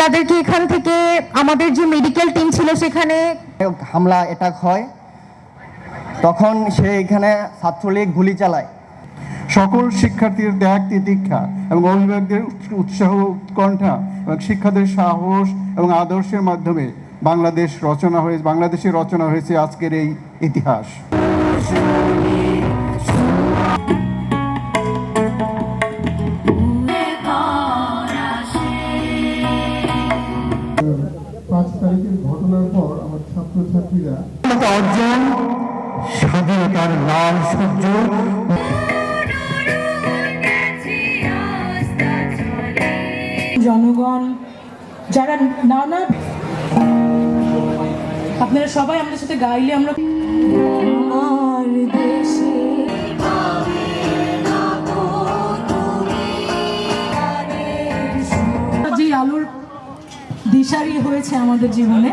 তাদেরকে এখান থেকে আমাদের যে মেডিকেল টিম ছিল সেখানে হামলা অ্যাটাক হয়। তখন সে এখানে ছাত্রলীগ গুলি চালায়। সকল শিক্ষার্থীর ত্যাগ, তিতিক্ষা এবং অভিভাবকদের উৎসাহ, উৎকণ্ঠা এবং শিক্ষাদের সাহস এবং আদর্শের মাধ্যমে বাংলাদেশ রচনা হয়েছে বাংলাদেশে রচনা হয়েছে আজকের এই ইতিহাস। ঘটনার পর আমার ছাত্রছাত্রীরা অর্জন স্বাধীনতার লাল সূর্য। জনগণ যারা নানা আপনারা সবাই আমাদের সাথে গাইলে আমরা দিশারি হয়েছে আমাদের জীবনে।